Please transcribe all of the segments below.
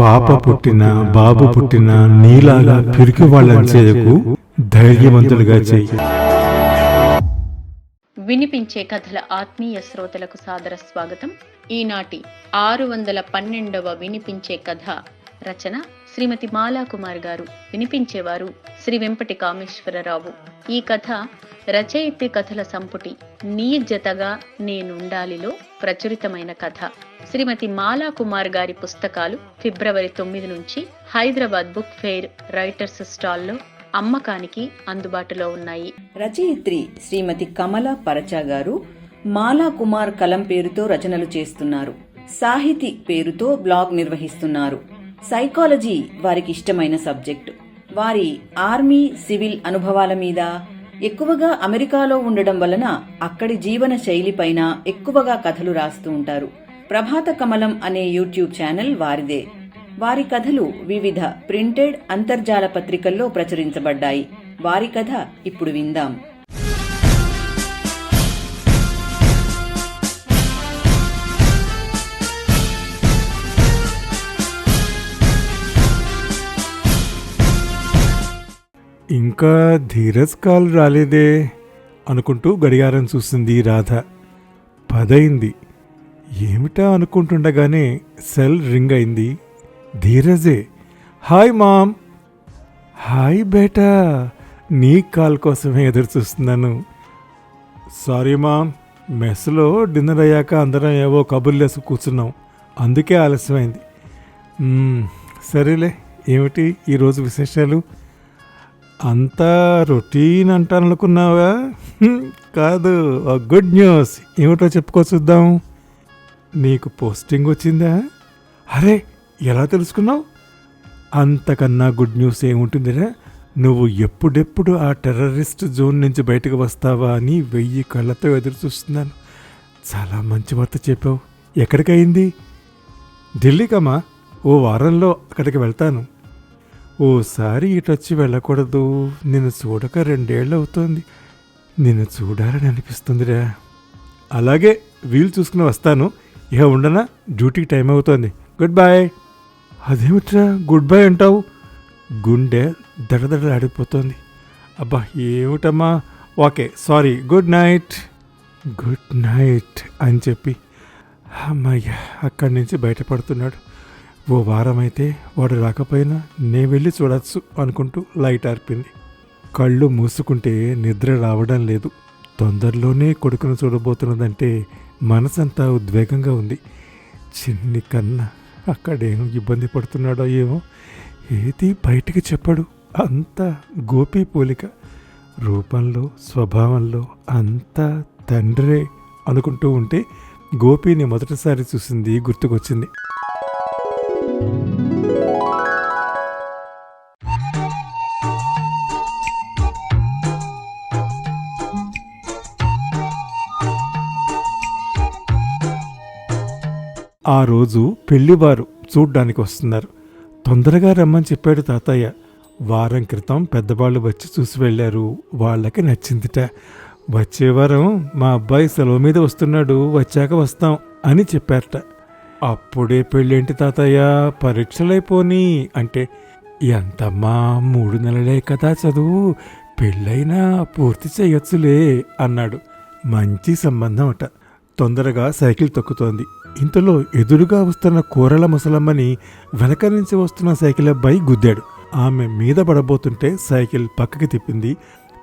పాప పుట్టిన బాబు పుట్టిన నీలాగా పిరికి వాళ్ళని చేయకు ధైర్యవంతులుగా చేయి. వినిపించే కథల ఆత్మీయ శ్రోతలకు సాదర స్వాగతం. ఈనాటి ఆరు వందల పన్నెండవ వినిపించే కథ రచన శ్రీమతి మాలాకుమార్ గారు వినిపించేవారు శ్రీ వెంపటి కామేశ్వరరావు ఈ కథ రచయిత్రి కథల సంపుటి నీ జతగా నేనుండాలిలో ప్రచురితమైన కథ. శ్రీమతి మాలాకుమార్ గారి పుస్తకాలు ఫిబ్రవరి తొమ్మిది నుంచి హైదరాబాద్ బుక్ ఫెయిర్ రైటర్స్ స్టాల్లో అమ్మకానికి అందుబాటులో ఉన్నాయి. రచయిత్రి శ్రీమతి కమల పరచా గారు మాలా కుమార్ కలం పేరుతో రచనలు చేస్తున్నారు. సాహితీ పేరుతో బ్లాగ్ నిర్వహిస్తున్నారు. సైకాలజీ వారికి ఇష్టమైన సబ్జెక్టు. వారి ఆర్మీ సివిల్ అనుభవాల మీద ఎక్కువగా అమెరికాలో ఉండడం వలన అక్కడి జీవన శైలిపైన ఎక్కువగా కథలు రాస్తూ ఉంటారు. ప్రభాత కమలం అనే యూట్యూబ్ ఛానల్ వారిదే. వారి కథలు వివిధ ప్రింటెడ్ అంతర్జాల పత్రికల్లో ప్రచురించబడ్డాయి. వారి కథ ఇప్పుడు విందాం. ఇంకా ధీరజ్ కాల్ రాలేదే అనుకుంటూ గడియారం చూసింది రాధ. పదైంది. ఏమిటా అనుకుంటుండగానే సెల్ రింగ్ అయింది. ధీరజే హాయ్ మామ్. హాయ్ బేటా నీ కాల్ కోసమే ఎదురు చూస్తున్నాను సారీ మామ్ మెస్లో డిన్నర్ అయ్యాక అందరం ఏవో కబుర్లేసి కూర్చున్నాం. అందుకే ఆలస్యమైంది. సరేలే. ఏమిటి ఈరోజు విశేషాలు? అంతా రొటీన్ అంటాను అనుకున్నావా కాదు గుడ్ న్యూస్. ఏమిటో చెప్పుకో చూద్దాం. నీకు పోస్టింగ్ వచ్చిందా? అరే ఎలా తెలుసుకున్నావు? అంతకన్నా గుడ్ న్యూస్ ఏముంటుందిరా? నువ్వు ఎప్పుడెప్పుడు ఆ టెర్రరిస్ట్ జోన్ నుంచి బయటకు వస్తావా అని వెయ్యి కళ్ళతో ఎదురు చూస్తున్నాను. చాలా మంచి వార్త చెప్పావు. ఎక్కడికైంది ఢిల్లీకమ్మా? ఓ వారంలో అక్కడికి వెళ్తాను. ఓసారి ఇటొచ్చి వెళ్ళకూడదు. నిన్ను చూడక రెండేళ్ళు అవుతోంది నిన్ను చూడాలని అనిపిస్తుందిరా. అలాగే వీలు చూసుకుని వస్తాను. ఇక ఉండనా? డ్యూటీకి టైం అవుతోంది. Good bye. అదేమిట్రా? గుడ్ బాయ్ అంటావు? గుండె దడదడలాడిపోతుంది. అబ్బా ఏమిటమ్మా? Okay sorry. Good night. Good night అని చెప్పి అమ్మయ్య అక్కడి నుంచి బయటపడుతున్నాడు. ఓ వారం అయితే వాడు రాకపోయినా నే వెళ్ళి చూడొచ్చు అనుకుంటూ లైట్ ఆర్పింది. కళ్ళు మూసుకుంటే నిద్ర రావడం లేదు. తొందరలోనే కొడుకును చూడబోతున్నదంటే మనసంతా ఉద్వేగంగా ఉంది. చిన్ని కన్నా అక్కడేం ఇబ్బంది పడుతున్నాడో ఏమో ఏది బయటికి చెప్పడు. అంతా గోపి పోలిక. రూపంలో స్వభావంలో అంతా తండ్రే అనుకుంటూ ఉంటే గోపిని మొదటిసారి చూసింది గుర్తుకొచ్చింది. ఆ రోజు పెళ్ళివారు చూడ్డానికి వస్తున్నారు తొందరగా రమ్మని చెప్పాడు తాతయ్య. వారం క్రితం పెద్దవాళ్ళు వచ్చి చూసి వెళ్ళారు. వాళ్ళకి నచ్చిందిట. వచ్చే వారం మా అబ్బాయి సెలవు మీద వస్తున్నాడు వచ్చాక వస్తాం అని చెప్పారట. అప్పుడే పెళ్ళేంటి తాతయ్య? పరీక్షలైపోని అంటే ఎంతమ్మా మూడు నెలలే కదా చదువు పెళ్ళైనా పూర్తి చేయొచ్చులే అన్నాడు. మంచి సంబంధం అట. తొందరగా సైకిల్ తొక్కుతోంది. ఇంతలో ఎదురుగా వస్తున్న కూరల ముసలమ్మని వెనక నుంచి వస్తున్న సైకిల్ అబ్బాయి గుద్దాడు. ఆమె మీద పడబోతుంటే సైకిల్ పక్కకి తిప్పింది.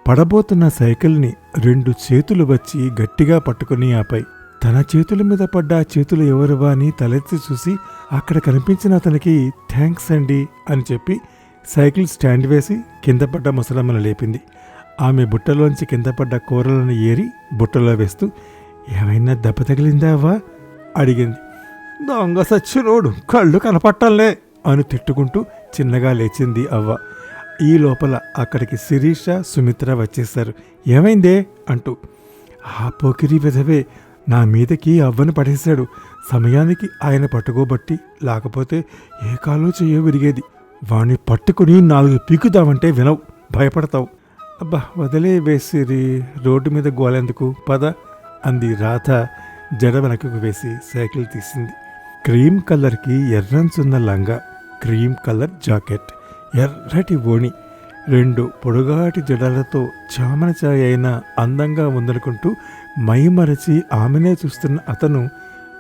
పడబోతున్న సైకిల్ని రెండు చేతులు వచ్చి గట్టిగా పట్టుకుని ఆపై తన చేతుల మీద పడ్డ చేతులు ఎవరువా అని తలెత్తి చూసి అక్కడ కనిపించిన అతనికి థ్యాంక్స్ అండి అని చెప్పి సైకిల్ స్టాండ్ వేసి కింద పడ్డ ముసలమ్మను లేపింది. ఆమె బుట్టలోంచి కింద పడ్డ కూరలను ఏరి బుట్టలో వేస్తూ ఏమైనా దెబ్బ తగిలిందావా అడిగింది. దొంగ సచ్చినోడు కళ్ళు కనపట్టంలే అని తిట్టుకుంటూ చిన్నగా లేచింది అవ్వ. ఈ లోపల అక్కడికి శిరీష సుమిత్ర వచ్చేశారు. ఏమైందే? అంటూ. ఆ పోకిరి విధవే నా మీదకి అవ్వను పడేశాడు. సమయానికి ఆయన పట్టుకోబట్టి లేకపోతే ఏ కాలో చెయ్యో విరిగేది. వాణ్ణి పట్టుకుని నాలుగు పీకుదామంటే వినవు భయపడతావు. అబ్బా వదిలే వేసిరి రోడ్డు మీద గోలెందుకు? పద. అంది రాధ. జడ వెనకకు వేసి సైకిల్ తీసింది. క్రీమ్ కలర్కి ఎర్రంచున్న లంగా క్రీమ్ కలర్ జాకెట్ ఎర్రటి ఓణి రెండు పొడుగాటి జడలతో చామన ఛాయ అయిన అందంగా ఉందనుకుంటూ మైమరచి ఆమెనే చూస్తున్న అతను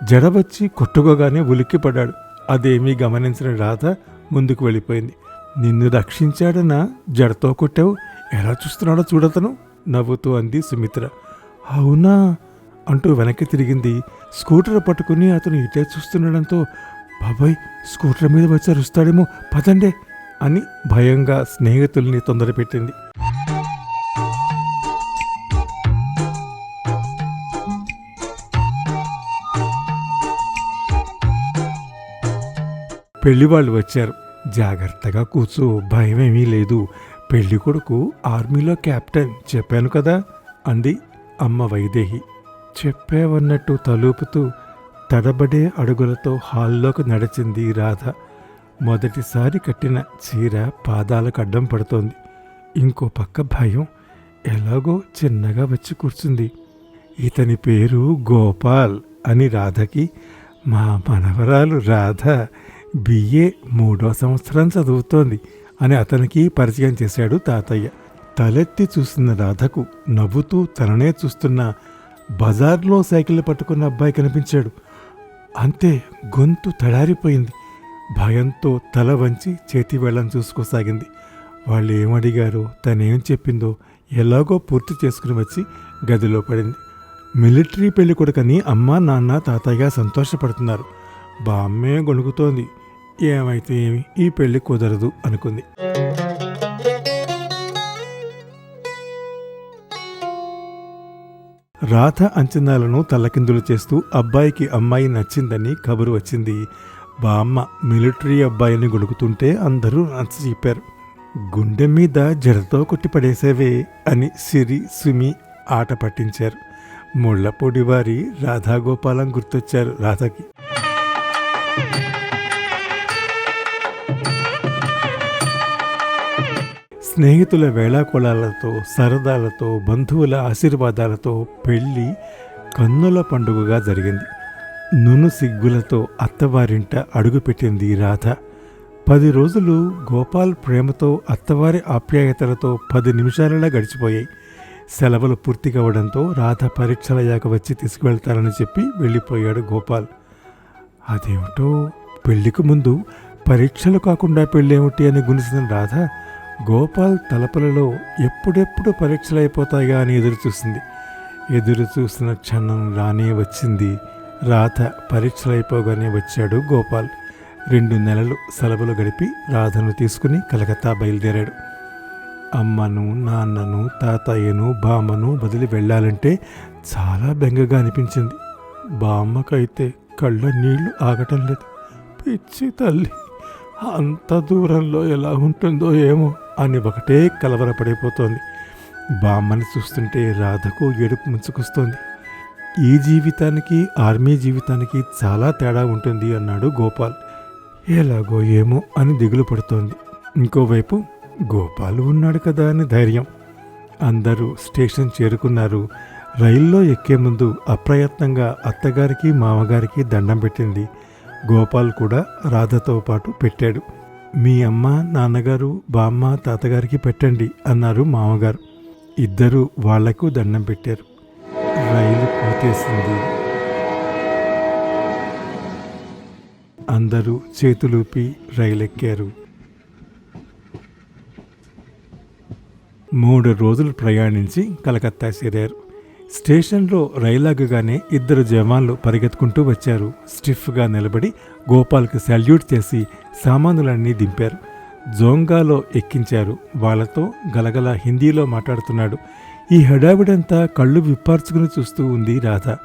జడ వచ్చి కొట్టుకోగానే ఉలిక్కిపడ్డాడు. అదేమీ గమనించిన రాధ ముందుకు వెళ్ళిపోయింది. నిన్ను రక్షించాడనా? జడతో కొట్టావు? ఎలా చూస్తున్నాడో చూడతను? నవ్వుతూ అంది సుమిత్ర. అవునా? అంటూ వెనక్కి తిరిగింది. స్కూటర్ పట్టుకుని అతను ఇటే చూస్తుండడంతో బాబాయ్ స్కూటర్ మీద వచ్చి అరుస్తాడేమో పదండే అని భయంగా స్నేహితుల్ని తొందరపెట్టింది. పెళ్ళి వాళ్ళు వచ్చారు. జాగ్రత్తగా కూర్చో భయమేమీ లేదు. పెళ్ళి కొడుకు ఆర్మీలో కెప్టెన్ చెప్పాను కదా అంది అమ్మ వైదేహి. చెప్పేవన్నట్టు తలుపుతూ తడబడే అడుగులతో హాల్లోకి నడిచింది రాధ. మొదటిసారి కట్టిన చీర పాదాలకు అడ్డం పడుతోంది. ఇంకో పక్క భయం ఎలాగో చిన్నగా వచ్చి కూర్చుంది. ఇతని పేరు గోపాల్ అని రాధకి మా మనవరాలు రాధ బిఏ మూడో సంవత్సరం చదువుతోంది అని అతనికి పరిచయం చేశాడు తాతయ్య. తలెత్తి చూస్తున్న రాధకు నవ్వుతూ తననే చూస్తున్న బజార్లో సైకిల్ పట్టుకున్న అబ్బాయి కనిపించాడు. అంతే గొంతు తడారిపోయింది. భయంతో తల వంచి చేతి వేళ్ళని చూసుకోసాగింది. వాళ్ళు ఏమడిగారో తనేం చెప్పిందో ఎలాగో పూర్తి చేసుకుని వచ్చి గదిలో పడింది. మిలిటరీ పెళ్ళి కొడుకని అమ్మ నాన్న తాతయ్య సంతోషపడుతున్నారు. బామ్మే గొణుకుతోంది ఏమైతే ఏమి ఈ పెళ్ళి కుదరదు అనుకుంది. రాధ అంచనాలను తలకిందులు చేస్తూ అబ్బాయికి అమ్మాయి నచ్చిందని కబురు వచ్చింది. బామ్మ మిలిటరీ అబ్బాయిని గొడుగుతుంటే అందరూ నచ్చ చెప్పారు. గుండె మీద జడతో కొట్టి పడేసేవే అని సిరి సుమి ఆట పట్టించారు. ముళ్ళపొడి వారి రాధాగోపాలం గుర్తొచ్చారు రాధకి. స్నేహితుల వేళాకోళాలతో సరదాలతో బంధువుల ఆశీర్వాదాలతో పెళ్ళి కన్నుల పండుగగా జరిగింది. నును సిగ్గులతో అత్తవారింట అడుగుపెట్టింది రాధ. పది రోజులు గోపాల్ ప్రేమతో అత్తవారి ఆప్యాయతలతో పది నిమిషాలలా గడిచిపోయాయి. సెలవులు పూర్తి కావడంతో రాధ పరీక్షలయ్యాక వచ్చి తీసుకువెళ్తానని చెప్పి వెళ్ళిపోయాడు గోపాల్. అదేమిటో పెళ్ళికి ముందు పరీక్షలు కాకుండా పెళ్ళేమిటి అని గునిసిన రాధ. గోపాల్ తలపలలో ఎప్పుడెప్పుడు పరీక్షలు అయిపోతాయా అని ఎదురుచూసింది. ఎదురు క్షణం రానే వచ్చింది. రాధ పరీక్షలు అయిపోగానే వచ్చాడు గోపాల్. రెండు నెలలు సెలవులు గడిపి రాధను తీసుకుని కలకత్తా బయలుదేరాడు. అమ్మను నాన్నను తాతయ్యను బామ్మను వదిలి వెళ్ళాలంటే చాలా బెంగగా అనిపించింది. బామ్మకైతే కళ్ళ నీళ్ళు ఆగటం లేదు. పిచ్చి తల్లి అంత దూరంలో ఎలా ఉంటుందో ఏమో. అని ఒకటే కలవరపడిపోతోంది. బామ్మని చూస్తుంటే రాధకు ఏడుపు ముంచుకొస్తోంది. ఈ జీవితానికి ఆర్మీ జీవితానికి చాలా తేడా ఉంటుంది అన్నాడు గోపాల్. ఎలాగో ఏమో అని దిగులు పడుతోంది. ఇంకోవైపు గోపాల్ ఉన్నాడు కదా అని ధైర్యం. అందరూ స్టేషన్ చేరుకున్నారు. రైల్లో ఎక్కే ముందు అప్రయత్నంగా అత్తగారికి మామగారికి దండం పెట్టింది. గోపాల్ కూడా రాధతో పాటు పెట్టాడు. మీ అమ్మ నాన్నగారు బామ్మ తాతగారికి పెట్టండి అన్నారు మామగారు. ఇద్దరు వాళ్ళకు దండం పెట్టారు. రైలు పూతేసింది అందరూ చేతులూపి రైలెక్కారు. మూడు రోజులు ప్రయాణించి కలకత్తా చేరారు. స్టేషన్లో రైలాగగానే ఇద్దరు జవాన్లు పరిగెత్తుకుంటూ వచ్చారు. స్టిఫ్గా నిలబడి గోపాల్కి సెల్యూట్ చేసి సామానులన్నీ దింపారు. జోంగాలో ఎక్కించారు. వాళ్ళతో గలగల హిందీలో మాట్లాడుతున్నాడు. ఈ హడావిడంతా కళ్ళు విప్పార్చుకుని చూస్తూ ఉంది రాధ.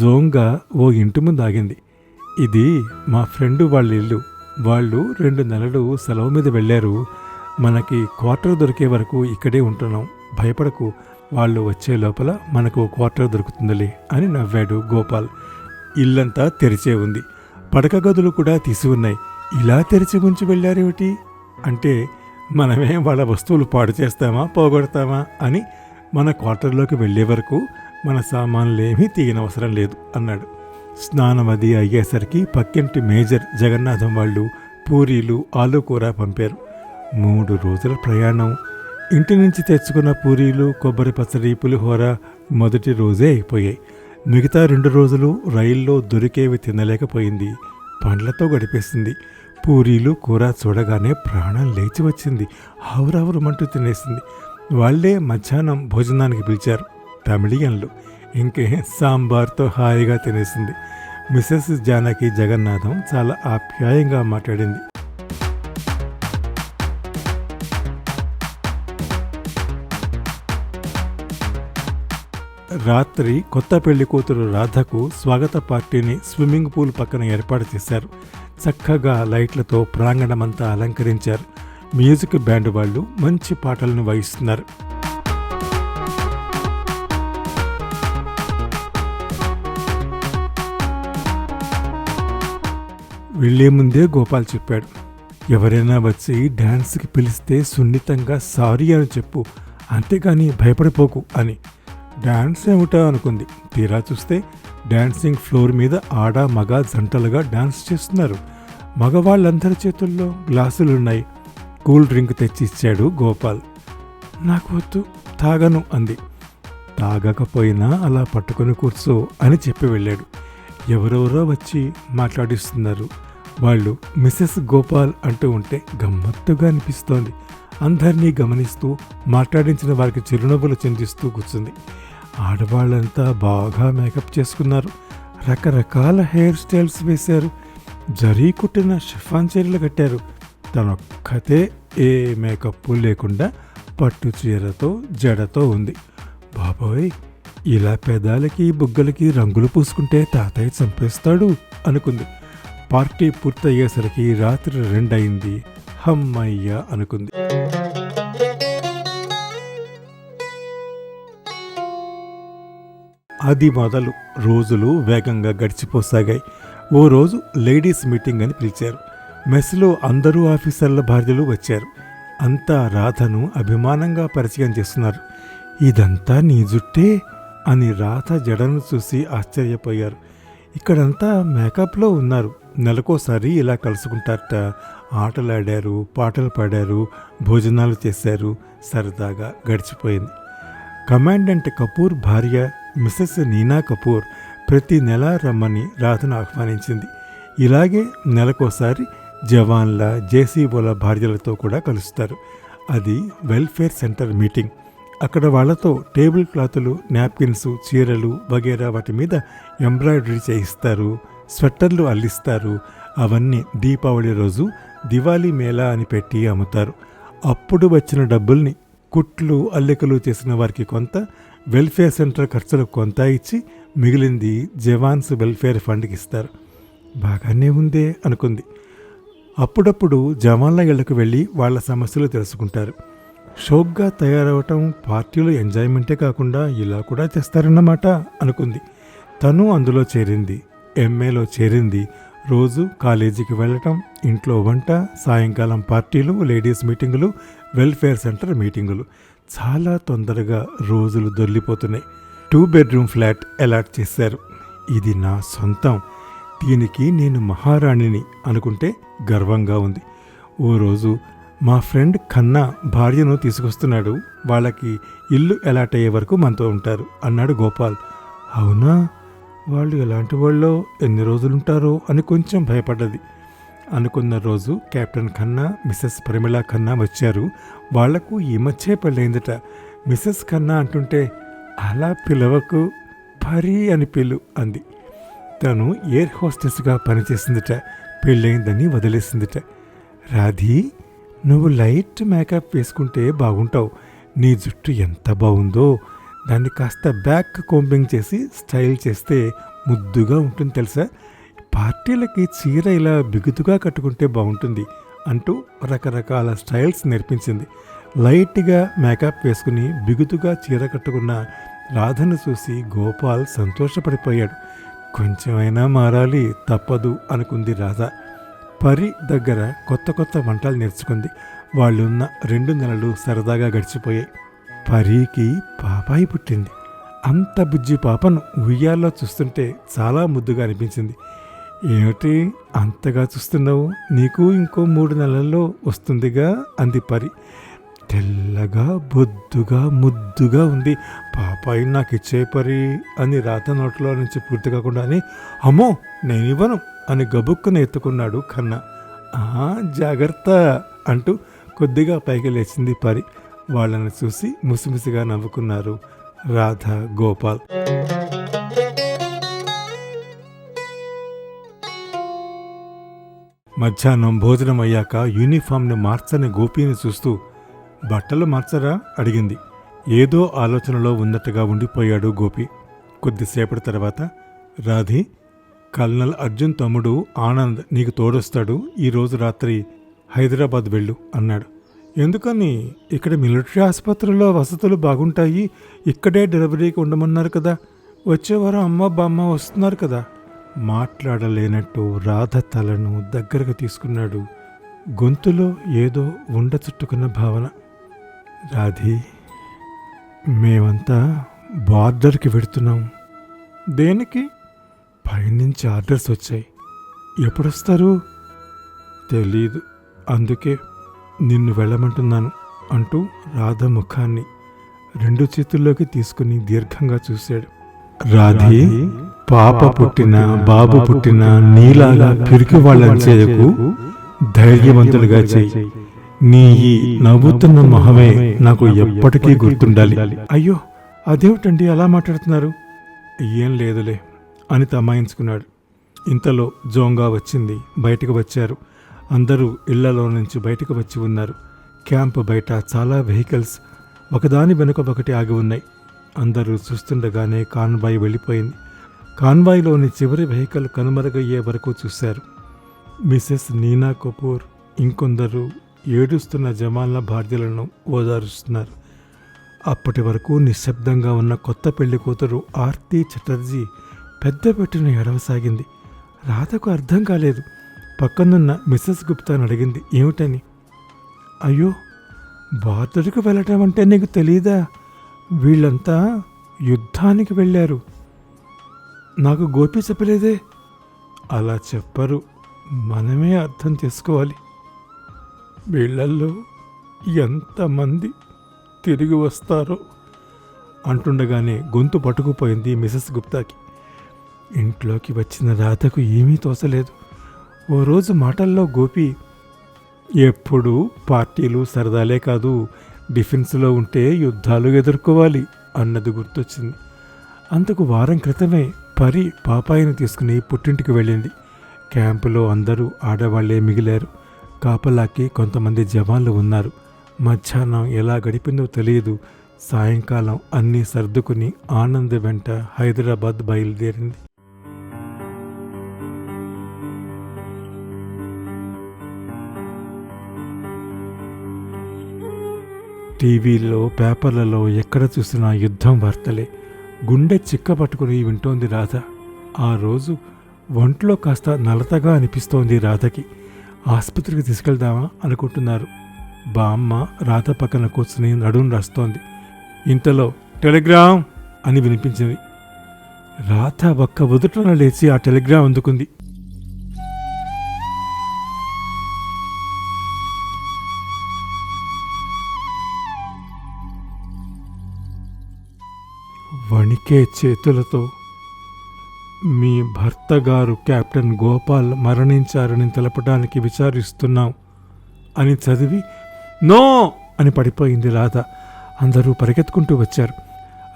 జోంగా ఓ ఇంటి ముందు ఆగింది. ఇది మా ఫ్రెండు వాళ్ళ ఇల్లు. వాళ్ళు రెండు నెలలు సెలవు మీద వెళ్ళారు. మనకి క్వార్టర్ దొరికే వరకు ఇక్కడే ఉంటున్నాం. భయపడకు. వాళ్ళు వచ్చే లోపల మనకు క్వార్టర్ దొరుకుతుందిలే అని నవ్వాడు గోపాల్. ఇల్లంతా తెరిచే ఉంది. పడక గదులు కూడా తీసి ఉన్నాయి. ఇలా తెరిచి ఉంచి వెళ్ళారేమిటి? అంటే మనమే వాళ్ళ వస్తువులు పాడు చేస్తామా పోగొడతామా అని మన క్వార్టర్లోకి వెళ్ళే వరకు మన సామాన్లేమీ తీయనవసరం లేదు అన్నాడు. స్నానం అది అయ్యేసరికి పక్కింటి మేజర్ జగన్నాథం వాళ్ళు పూరీలు ఆలు కూర పంపారు. మూడు రోజుల ప్రయాణం. ఇంటి నుంచి తెచ్చుకున్న పూరీలు కొబ్బరి పచ్చడి పులిహోర మొదటి రోజే అయిపోయాయి. మిగతా రెండు రోజులు రైల్లో దొరికేవి తినలేకపోయింది. పండ్లతో గడిపేసింది. పూరీలు కూర చూడగానే ప్రాణం లేచి వచ్చింది. ఆవురావురమంటూ తినేసింది. వాళ్ళే మధ్యాహ్నం భోజనానికి పిలిచారు. తమిళియన్లు. ఇంకే సాంబార్తో హాయిగా తినేసింది. మిసెస్ జానకి జగన్నాథం చాలా ఆప్యాయంగా మాట్లాడింది. రాత్రి కొత్త పెళ్ళి కూతురు రాధకు స్వాగత పార్టీని స్విమ్మింగ్ పూల్ పక్కన ఏర్పాటు చేశారు. చక్కగా లైట్లతో ప్రాంగణమంతా అలంకరించారు. మ్యూజిక్ బ్యాండ్ వాళ్ళు మంచి పాటలను వహిస్తున్నారు. వెళ్ళే ముందే గోపాల్ చెప్పాడు ఎవరైనా వచ్చి డ్యాన్స్కి పిలిస్తే సున్నితంగా సారీ అని చెప్పు అంతేగాని భయపడిపోకు అని. డాన్స్ ఏమిటా అనుకుంది. తీరా చూస్తే డాన్సింగ్ ఫ్లోర్ మీద ఆడ మగ జంటలుగా డాన్స్ చేస్తున్నారు. మగవాళ్ళందరి చేతుల్లో గ్లాసులున్నాయి. కూల్ డ్రింక్ తెచ్చి ఇచ్చాడు గోపాల్. నాకు వద్దు తాగను అంది. తాగకపోయినా అలా పట్టుకొని కూర్చో అని చెప్పి వెళ్ళాడు. ఎవరెవరో వచ్చి మాట్లాడిస్తున్నారు. వాళ్ళు మిసెస్ గోపాల్ అంటూ ఉంటే గమ్మత్తుగా అనిపిస్తోంది. అందరినీ గమనిస్తూ మాట్లాడించిన వారికి చిరునవ్వులు చెందిస్తూ కూర్చుంది. ఆడవాళ్ళంతా బాగా మేకప్ చేసుకున్నారు. రకరకాల హెయిర్ స్టైల్స్ వేశారు. జరీ కుట్టిన షిఫాన్ చీరలు కట్టారు. తనొక్కతే ఏ మేకప్ లేకుండా పట్టు చీరతో జడతో ఉంది. బాబోయ్ ఇలా పెదాలకి బుగ్గలకి రంగులు పూసుకుంటే తాతయ్య చంపేస్తాడు అనుకుంది. పార్టీ పూర్తయ్యేసరికి రాత్రి రెండయింది హమ్మయ్య అనుకుంది. అది మొదలు రోజులు వేగంగా గడిచిపోసాగాయి. ఓ రోజు లేడీస్ మీటింగ్ అని పిలిచారు. మెస్లో అందరూ ఆఫీసర్ల భార్యలు వచ్చారు. అంతా రాధను అభిమానంగా పరిచయం చేస్తున్నారు. ఇదంతా నీ జుట్టే అని రాధ జడను చూసి ఆశ్చర్యపోయారు. ఇక్కడంతా మేకప్లో ఉన్నారు. నెలకోసారి ఇలా కలుసుకుంటారట. ఆటలాడారు పాటలు పాడారు భోజనాలు చేశారు. సరదాగా గడిచిపోయింది. కమాండెంట్ కపూర్ భార్య మిసెస్ నీనా కపూర్ ప్రతి నెల రమ్మని రాధను ఆహ్వానించింది. ఇలాగే నెలకోసారి జవాన్ల జేసీబోల భార్యలతో కూడా కలుస్తారు. అది వెల్ఫేర్ సెంటర్ మీటింగ్. అక్కడ వాళ్ళతో టేబుల్ క్లాతులు నాప్కిన్స్ చీరలు వగేరా వాటి మీద ఎంబ్రాయిడరీ చేయిస్తారు స్వెట్టర్లు అల్లిస్తారు. అవన్నీ దీపావళి రోజు దివాళీ మేళా అని పెట్టి అమ్ముతారు. అప్పుడు వచ్చిన డబ్బుల్ని కుట్లు అల్లికలు చేసిన వారికి కొంత వెల్ఫేర్ సెంటర్ ఖర్చులకు కొంత ఇచ్చి మిగిలింది జవాన్స్ వెల్ఫేర్ ఫండ్కి ఇస్తారు. బాగానే ఉందే అనుకుంది. అప్పుడప్పుడు జవాన్ల ఇళ్ళకు వెళ్ళి వాళ్ళ సమస్యలు తెలుసుకుంటారు. షోక్గా తయారవటం పార్టీలో ఎంజాయ్మెంటే కాకుండా ఇలా కూడా చేస్తారన్నమాట అనుకుంది. తను అందులో చేరింది ఎంఏలో చేరింది రోజు కాలేజీకి వెళ్ళటం ఇంట్లో వంట సాయంకాలం పార్టీలు లేడీస్ మీటింగులు వెల్ఫేర్ సెంటర్ మీటింగులు. చాలా తొందరగా రోజులు దొర్లిపోతున్నాయి టూ బెడ్రూమ్ ఫ్లాట్ అలాట్ చేశారు. ఇది నా సొంతం. దీనికి నేను మహారాణిని అనుకుంటే గర్వంగా ఉంది. ఓ రోజు మా ఫ్రెండ్ ఖన్నా భార్యను తీసుకొస్తున్నాడు. వాళ్ళకి ఇల్లు అలాట్ అయ్యే వరకు మనతో ఉంటారు అన్నాడు గోపాల్. అవునా? వాళ్ళు ఎలాంటి వాళ్ళో ఎన్ని రోజులుంటారో అని కొంచెం భయపడ్డది. అనుకున్న రోజు కెప్టెన్ ఖన్నా మిసెస్ పరిమళ ఖన్నా వచ్చారు. వాళ్ళకు ఈ మధ్యే పెళ్ళైందట మిసెస్ ఖన్నా అంటుంటే అలా పిలవకు పరి అని పిలు అంది. తను ఎయిర్ హోస్టెస్గా పనిచేసిందిట. పెళ్ళైందని వదిలేసిందిట. రాధి నువ్వు లైట్ మేకప్ వేసుకుంటే బాగుంటావు. నీ జుట్టు ఎంత బాగుందో. దాన్ని కాస్త బ్యాక్ కోంబింగ్ చేసి స్టైల్ చేస్తే ముద్దుగా ఉంటుంది తెలుసా? పార్టీలకి చీర ఇలా బిగుతుగా కట్టుకుంటే బాగుంటుంది అంటూ రకరకాల స్టైల్స్ నేర్పించింది. లైట్గా మేకప్ వేసుకుని బిగుతుగా చీర కట్టుకున్న రాధను చూసి గోపాల్ సంతోషపడిపోయాడు. కొంచెమైనా మారాలి తప్పదు అనుకుంది రాధ. పరి దగ్గర కొత్త కొత్త వంటలు నేర్చుకుంది. వాళ్ళున్న రెండు నెలలు సరదాగా గడిచిపోయాయి. పరికి పాపాయి పుట్టింది. అంత బుజ్జి పాపను ఉయ్యాల్లో చూస్తుంటే చాలా ముద్దుగా అనిపించింది. ఏమిటి అంతగా చూస్తున్నావు? నీకు ఇంకో మూడు నెలల్లో వస్తుందిగా అంది పరి. తెల్లగా బొద్దుగా ముద్దుగా ఉంది. పాపాయి నాకు ఇచ్చే పరి అని రాత నోట్లో నుంచి పూర్తి కాకుండానే అమ్మో నేను ఇవ్వను అని గబుక్కున ఎత్తుకున్నాడు కన్న ఆ జాగ్రత్త అంటూ కొద్దిగా పైకి లేచింది పరి. వాళ్ళని చూసి ముసిముసిగా నవ్వుకున్నారు రాధ గోపాల్. మధ్యాహ్నం భోజనం అయ్యాక యూనిఫామ్ని మార్చని గోపిని చూస్తూ బట్టలు మార్చరా? అడిగింది. ఏదో ఆలోచనలో ఉన్నట్టుగా ఉండిపోయాడు గోపి. కొద్దిసేపటి తర్వాత రాధి కల్నల్ అర్జున్ తమ్ముడు ఆనంద్ నీకు తోడొస్తాడు ఈరోజు రాత్రి హైదరాబాద్ వెళ్ళు అన్నాడు. ఎందుకని? ఇక్కడ మిలిటరీ ఆసుపత్రిలో వసతులు బాగుంటాయి. ఇక్కడే డెలివరీకి ఉండమన్నారు కదా. వచ్చేవారు అమ్మ బామ్మ వస్తున్నారు కదా. మాట్లాడలేనట్టు రాధ తలను దగ్గరకు తీసుకున్నాడు. గొంతులో ఏదో ఉండ చుట్టుకున్న భావన. రాధి మేమంతా బార్డర్కి వెడుతున్నాం దేనికి? పైనుంచి ఆర్డర్స్ వచ్చాయి. ఎప్పుడొస్తారు? తెలీదు. అందుకే నిన్ను వెళ్ళమంటున్నాను అంటూ రాధ ముఖాన్ని రెండు చేతుల్లోకి తీసుకుని దీర్ఘంగా చూశాడు. రాధి? పాప పుట్టిన బాబు పుట్టిన నీలాగా పిరికి వాళ్ళని చేయకు ధైర్యవంతులుగా చేయి. నీ ఈ నవ్వుతున్న మొహమే నాకు ఎప్పటికీ గుర్తుండాలి. అయ్యో అదేమిటండి అలా మాట్లాడుతున్నారు? ఏం లేదులే అని తమాయించుకున్నాడు ఇంతలో జోంగా వచ్చింది బయటకు వచ్చారు. అందరూ ఇళ్ళలో నుంచి బయటకు వచ్చి ఉన్నారు. క్యాంప్ బయట చాలా వెహికల్స్ ఒకదాని వెనుక ఒకటి ఆగి ఉన్నాయి. అందరూ చూస్తుండగానే కాన్వాయ్ వెళ్ళిపోయింది. కాన్వాయ్లోని చివరి వెహికల్ కనుమరుగయ్యే వరకు చూశారు. మిసెస్ నీనా కపూర్ ఇంకొందరు ఏడుస్తున్న జమాన్ల భార్యలను ఓదారుస్తున్నారు. అప్పటి వరకు నిశ్శబ్దంగా ఉన్న కొత్త పెళ్ళి కూతురు ఆర్తి చటర్జీ పెద్ద పెట్టిన ఎడవసాగింది రాధకు అర్థం కాలేదు. పక్కనున్న మిస్సెస్ గుప్తాను అడిగింది ఏమిటని? అయ్యో బార్డర్కు వెళ్ళటం అంటే నీకు తెలీదా? వీళ్ళంతా యుద్ధానికి వెళ్ళారు. నాకు గోపి చెప్పలేదే. అలా చెప్పరు. మనమే అర్థం చేసుకోవాలి. వీళ్ళల్లో ఎంతమంది తిరిగి వస్తారో అంటుండగానే గొంతు పట్టుకుపోయింది మిసెస్ గుప్తాకి. ఇంట్లోకి వచ్చిన రాధకు ఏమీ తోసలేదు ఓ రోజు మాటల్లో గోపి ఎప్పుడు పార్టీలు సరదాలే కాదు. డిఫెన్స్లో ఉంటే యుద్ధాలు ఎదుర్కోవాలి అన్నది గుర్తొచ్చింది. అంతకు వారం క్రితమే పరి పాపాయిని తీసుకుని పుట్టింటికి వెళ్ళింది. క్యాంపులో అందరూ ఆడవాళ్ళే మిగిలారు. కాపలాకి కొంతమంది జవాన్లు ఉన్నారు. మధ్యాహ్నం ఎలా గడిపిందో తెలియదు. సాయంకాలం అన్నీ సర్దుకుని ఆనంద్ వెంట హైదరాబాద్ బయలుదేరింది. టీవీలో పేపర్లలో ఎక్కడ చూసినా యుద్ధం వార్తలే. గుండె చిక్కబట్టుకుని వింటోంది రాధ. ఆ రోజు ఒంట్లో కాస్త నలతగా అనిపిస్తోంది రాధకి. ఆసుపత్రికి తీసుకెళ్దామా అనుకుంటున్నారు. బామ్మ రాధ పక్కన కూర్చుని నడుం రాస్తోంది. ఇంతలో టెలిగ్రామ్ అని వినిపించింది. రాధ ఒక్క ఉదుటన లేచి ఆ టెలిగ్రామ్ అందుకుంది. వణికే చేతులతో మీ భర్త గారు కెప్టెన్ గోపాల్ మరణించారని తెలపడానికి విచారిస్తున్నాం అని చదివి నో! అని పడిపోయింది రాధ. అందరూ పరిగెత్తుకుంటూ వచ్చారు.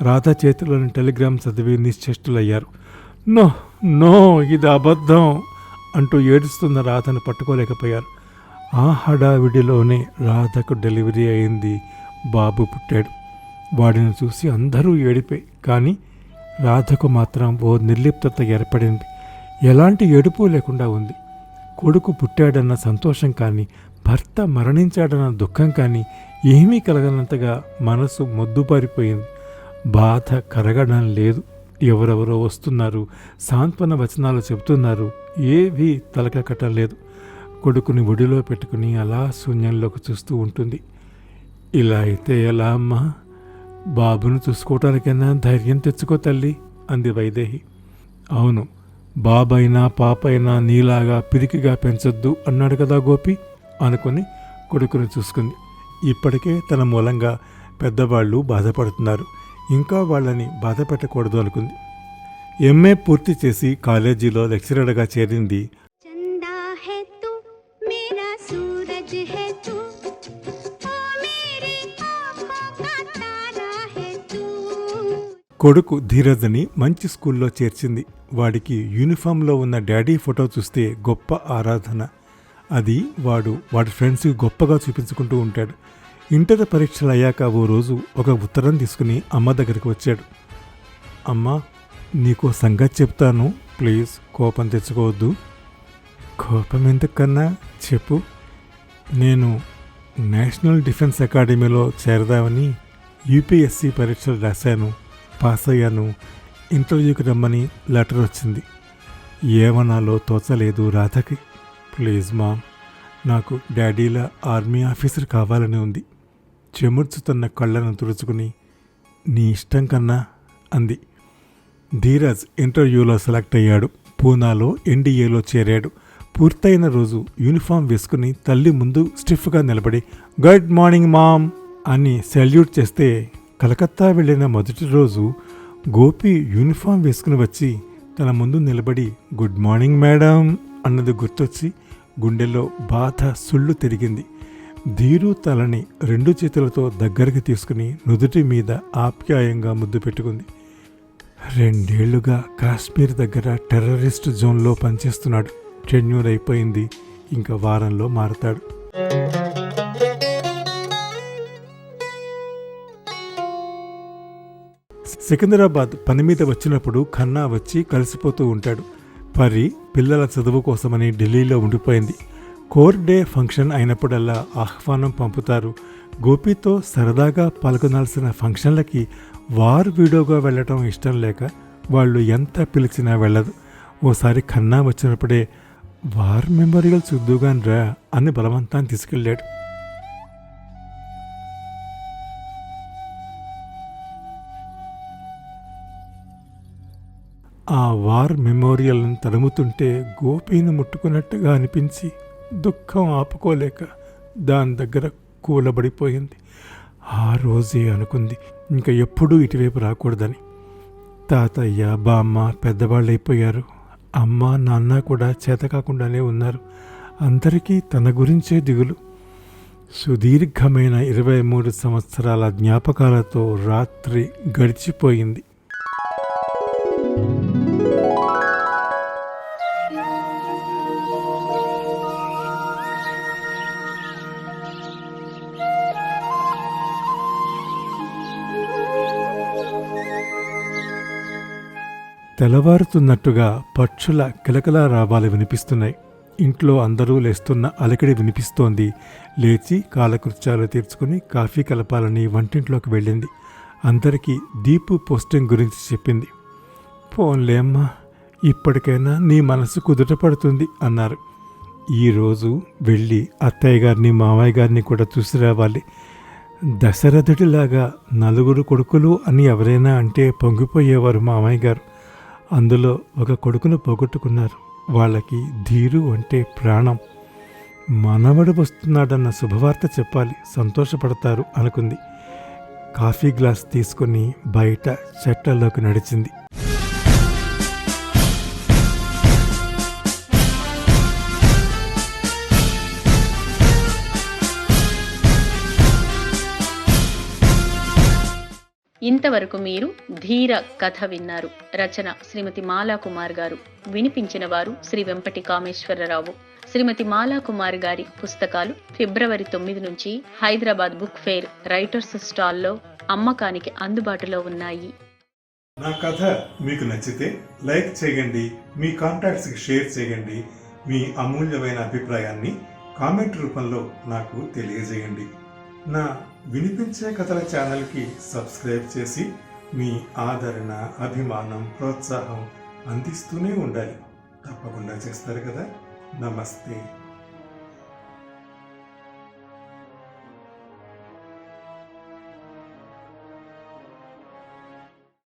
రాధ చేతిలోని టెలిగ్రామ్ చదివి నిశ్చేష్టులయ్యారు. నో నో ఇది అబద్ధం! అంటూ ఏడుస్తున్న రాధను పట్టుకోలేకపోయారు. ఆ హడావిడిలోనే రాధకు డెలివరీ అయింది బాబు పుట్టాడు. వాడిని చూసి అందరూ ఏడిపోయి కానీ రాధకు మాత్రం ఓ నిర్లిప్తత ఏర్పడింది. ఎలాంటి ఏడుపు లేకుండా ఉంది. కొడుకు పుట్టాడన్న సంతోషం కానీ భర్త మరణించాడన్న దుఃఖం కానీ ఏమీ కలగనంతగా మనసు మొద్దుపారిపోయింది బాధ కరగడం లేదు. ఎవరెవరో వస్తున్నారు. సాంత్వన వచనాలు చెబుతున్నారు. ఏవీ తలకట్టం లేదు కొడుకుని ఒడిలో పెట్టుకుని అలా శూన్యంలోకి చూస్తూ ఉంటుంది. ఇలా అయితే ఎలా అమ్మా? బాబును చూసుకోవటానికైనా ధైర్యం తెచ్చుకో తల్లి అంది వైదేహి. అవును బాబైనా పాపైనా నీలాగా పిరికిగా పెంచొద్దు అన్నాడు కదా గోపి అనుకుని కొడుకుని చూసుకుంది. ఇప్పటికే తన మూలంగా పెద్దవాళ్ళు బాధపడుతున్నారు ఇంకా వాళ్ళని బాధ పెట్టకూడదు అనుకుంది. ఎంఏ పూర్తి చేసి కాలేజీలో లెక్చరర్గా చేరింది కొడుకు ధీరజ్ని మంచి స్కూల్లో చేర్చింది. వాడికి యూనిఫామ్లో ఉన్న డాడీ ఫోటో చూస్తే గొప్ప ఆరాధన. అది వాడు వాడి ఫ్రెండ్స్కి గొప్పగా చూపించుకుంటూ ఉంటాడు. ఇంటర్ పరీక్షలు అయ్యాక ఓ రోజు ఒక ఉత్తరం తీసుకుని అమ్మ దగ్గరికి వచ్చాడు. అమ్మ నీకో సంగతి చెప్తాను. ప్లీజ్ కోపం తెచ్చుకోవద్దు. కోపం ఎందుకన్నా? చెప్పు. నేను నేషనల్ డిఫెన్స్ అకాడమీలో చేరదామని యూపీఎస్సీ పరీక్షలు రాశాను. పాస్ అయ్యాను ఇంటర్వ్యూకి రమ్మని లెటర్ వచ్చింది. ఏమనాలో తోచలేదు రాధకి. ప్లీజ్ మామ్ నాకు డాడీలా ఆర్మీ ఆఫీసర్ కావాలని ఉంది. చెమర్చుతున్న కళ్ళను తుడుచుకుని నీ ఇష్టం కన్నా అంది. ధీరజ్ ఇంటర్వ్యూలో సెలెక్ట్ అయ్యాడు. పూనాలో ఎన్డీఏలో చేరాడు. పూర్తయిన రోజు యూనిఫామ్ వేసుకుని తల్లి ముందు స్టిఫ్గా నిలబడి గుడ్ మార్నింగ్ మామ్ అని సెల్యూట్ చేస్తే కలకత్తా వెళ్ళిన మొదటి రోజు గోపి యూనిఫామ్ వేసుకుని వచ్చి తన ముందు నిలబడి గుడ్ మార్నింగ్ మేడం అన్నది గుర్తొచ్చి గుండెల్లో బాధ సుళ్ళు తిరిగింది. ధీరు తలని రెండు చేతులతో దగ్గరికి తీసుకుని నుదుటి మీద ఆప్యాయంగా ముద్దు పెట్టుకుంది. రెండేళ్ళుగా కాశ్మీర్ దగ్గర టెర్రరిస్ట్ జోన్లో పనిచేస్తున్నాడు. టెన్యూర్ అయిపోయింది. ఇంకా వారంలో మారతాడు. సికింద్రాబాద్ పని మీద వచ్చినప్పుడు ఖన్నా వచ్చి కలిసిపోతూ ఉంటాడు. పరి పిల్లల చదువు కోసమని ఢిల్లీలో ఉండిపోయింది. కోర్ డే ఫంక్షన్ అయినప్పుడల్లా ఆహ్వానం పంపుతారు. గోపితో సరదాగా పాల్గొనాల్సిన ఫంక్షన్లకి వార్ వీడియోగా వెళ్ళటం ఇష్టం లేక వాళ్ళు ఎంత పిలిచినా వెళ్ళదు. ఓసారి ఖన్నా వచ్చినప్పుడే వార్ మెమోరియల్ చూద్దుగాని రా అని బలవంతాన్ని తీసుకెళ్ళాడు. ఆ వార్ మెమోరియల్ని తడుముతుంటే గోపిని ముట్టుకున్నట్టుగా అనిపించి దుఃఖం ఆపుకోలేక దాని దగ్గర కూలబడిపోయింది. ఆ రోజే అనుకుంది ఇంకా ఎప్పుడూ ఇటువైపు రాకూడదని. తాతయ్య బామ్మ పెద్దవాళ్ళు అయిపోయారు అమ్మ నాన్న కూడా చేత కాకుండానే ఉన్నారు. అందరికీ తన గురించే దిగులు. సుదీర్ఘమైన ఇరవై మూడు సంవత్సరాల జ్ఞాపకాలతో రాత్రి గడిచిపోయింది. తెల్లవారుతున్నట్టుగా పక్షుల కిలకల రావాలు వినిపిస్తున్నాయి. ఇంట్లో అందరూ లేస్తున్న అలకిడి వినిపిస్తోంది. లేచి కాలకృత్యాలు తీర్చుకుని కాఫీ కలపాలని వంటింట్లోకి వెళ్ళింది. అందరికీ దీపు పోస్టింగ్ గురించి చెప్పింది. పోన్లేమ్మా ఇప్పటికైనా నీ మనసు కుదుట పడుతుంది అన్నారు. ఈరోజు వెళ్ళి అత్తయ్య గారిని మామయ్య గారిని కూడా చూసి రావాలి. దశరథుడిలాగా నలుగురు కొడుకులు అని ఎవరైనా అంటే పొంగిపోయేవారు మామయ్య గారు. అందులో ఒక కొడుకును పోగొట్టుకున్నారు. వాళ్ళకి ధీరు అంటే ప్రాణం. మనవడు వస్తున్నాడన్న శుభవార్త చెప్పాలి. సంతోషపడతారు అనుకుంది. కాఫీ గ్లాస్ తీసుకుని బయట చెట్లలోకి నడిచింది. ఇంతవరకు మీరు ధీర కథ విన్నారు. రచన శ్రీమతి మాలా కుమార్ గారు. వినిపించిన వారు శ్రీ వెంపటి కామేశ్వరరావు శ్రీమతి మాలా కుమార్ గారి పుస్తకాలు ఫిబ్రవరి తొమ్మిది నుంచి హైదరాబాద్ బుక్ ఫెయిర్ రైటర్స్ స్టాల్లో అమ్మకానికి అందుబాటులో ఉన్నాయి. నా కథ మీకు నచ్చితే లైక్ చేయండి. మీ కాంటాక్ట్స్కి షేర్ చేయండి. మీ అమూల్యమైన అభిప్రాయాన్ని కామెంట్ రూపంలో నాకు తెలియజేయండి. నా వినిపించే కథల ఛానల్కి సబ్స్క్రైబ్ చేసి మీ ఆదరణ అభిమానం ప్రోత్సాహం అందిస్తూనే ఉండాలి. తప్పకుండా చేస్తారు కదా. నమస్తే.